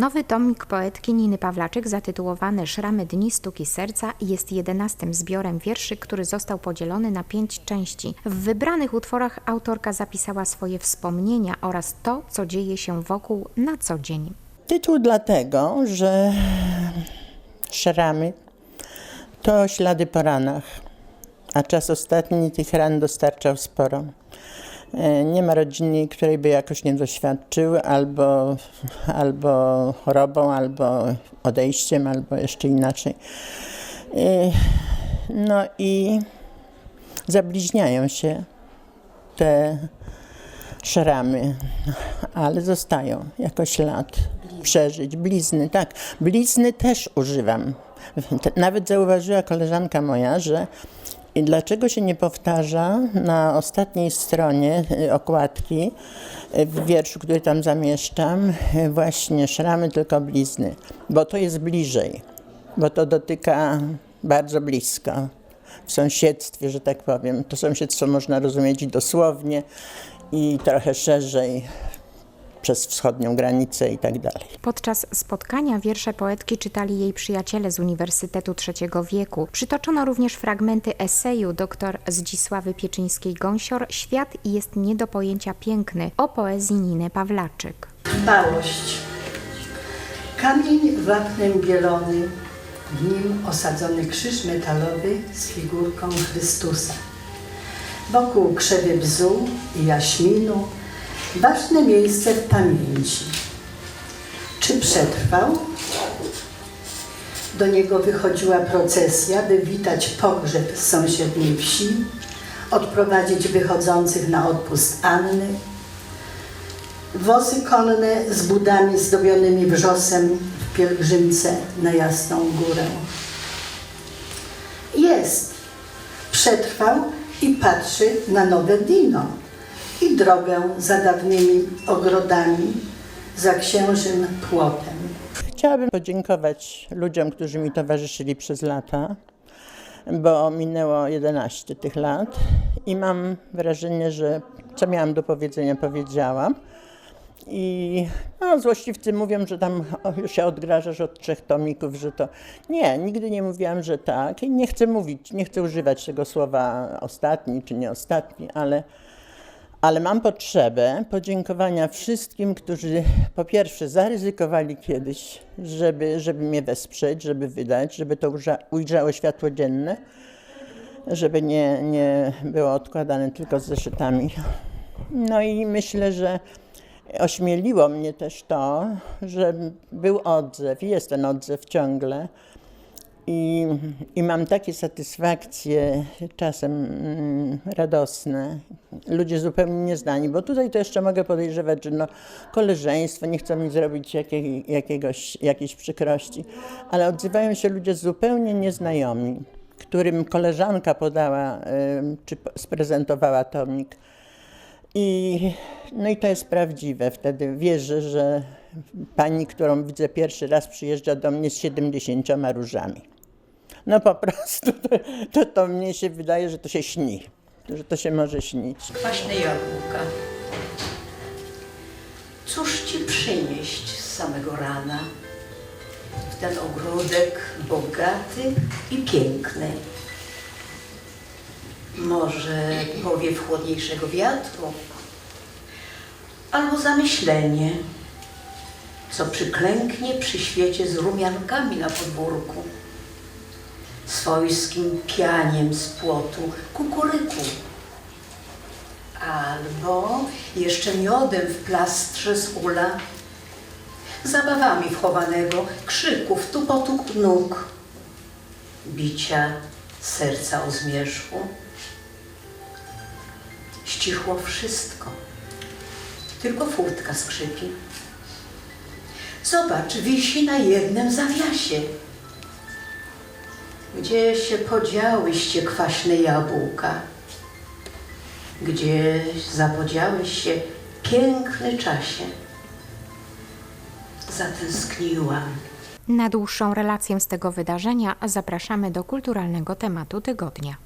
Nowy tomik poetki Niny Pawlaczyk zatytułowany Szramy dni sztuki serca jest jedenastym zbiorem wierszy, który został podzielony na pięć części. W wybranych utworach autorka zapisała swoje wspomnienia oraz to, co dzieje się wokół na co dzień. Tytuł dlatego, że szramy to ślady po ranach, a czas ostatni tych ran dostarczał sporo. E, Nie ma rodziny, której by jakoś nie doświadczył albo, albo chorobą, albo odejściem, albo jeszcze inaczej. E, No i zabliźniają się te szramy, ale zostają jako ślad przeżyć. Blizny, tak. Blizny też używam. Nawet zauważyła koleżanka moja, że i dlaczego się nie powtarza na ostatniej stronie y, okładki y, w wierszu, który tam zamieszczam, y, właśnie szramy, tylko blizny, bo to jest bliżej, bo to dotyka bardzo blisko w sąsiedztwie, że tak powiem. To sąsiedztwo można rozumieć dosłownie, i trochę szerzej przez wschodnią granicę i tak dalej. Podczas spotkania wiersze poetki czytali jej przyjaciele z Uniwersytetu Trzeciego Wieku. Przytoczono również fragmenty eseju dr Zdzisławy Pieczyńskiej-Gąsior Świat jest nie do pojęcia piękny o poezji Niny Pawlaczyk. Dbałość. Kamień wapnem bielony, w nim osadzony krzyż metalowy z figurką Chrystusa. Wokół krzewy bzu i jaśminu, ważne miejsce w pamięci. Czy przetrwał? Do niego wychodziła procesja, by witać pogrzeb z sąsiedniej wsi, odprowadzić wychodzących na odpust Anny, Wozy konne z budami zdobionymi wrzosem w pielgrzymce na Jasną Górę. Jest. Przetrwał i patrzy na nowe dino i drogę za dawnymi ogrodami, za księżym płotem. Chciałabym podziękować ludziom, którzy mi towarzyszyli przez lata, bo minęło 11 tych lat i mam wrażenie, że co miałam do powiedzenia, powiedziałam. I no, złośliwcy mówią, że tam już się odgrażasz od trzech tomików, że to. Nie, nigdy nie mówiłam, że tak. I nie chcę mówić, nie chcę używać tego słowa ostatni czy nie ostatni, ale, ale mam potrzebę podziękowania wszystkim, którzy po pierwsze zaryzykowali kiedyś, żeby, żeby mnie wesprzeć, żeby wydać, żeby to ujrza- ujrzało światło dzienne, żeby nie, nie było odkładane tylko z zeszytami. No i myślę, że ośmieliło mnie też to, że był odzew, jest ten odzew ciągle. I, I mam takie satysfakcje, czasem mm, radosne, ludzie zupełnie nieznani, bo tutaj to jeszcze mogę podejrzewać, że no, koleżeństwo nie chcą mi zrobić jakiej, jakiegoś, jakiejś przykrości, ale odzywają się ludzie zupełnie nieznajomi, którym koleżanka podała czy sprezentowała tomik. I, no i to jest prawdziwe. Wtedy wierzę, że pani, którą widzę pierwszy raz, przyjeżdża do mnie z 70 różami. No po prostu to, to, to mnie się wydaje, że to się śni, że to się może śnić. Kwaśne jabłka. Cóż ci przynieść z samego rana w ten ogródek bogaty i piękny? Może powiew chłodniejszego wiatru, albo zamyślenie, co przyklęknie przy świecie z rumiankami na podwórku, swojskim pianiem z płotu kukuryku albo jeszcze miodem w plastrze z ula, zabawami wchowanego, krzyków, tupotu nóg, bicia serca o zmierzchu. Ścichło wszystko, tylko furtka skrzypi. Zobacz, wisi na jednym zawiasie. Gdzie się podziałyście kwaśne jabłka? gdzie zapodziałeś się piękny czasie. Zatęskniłam. Na dłuższą relację z tego wydarzenia zapraszamy do kulturalnego tematu tygodnia.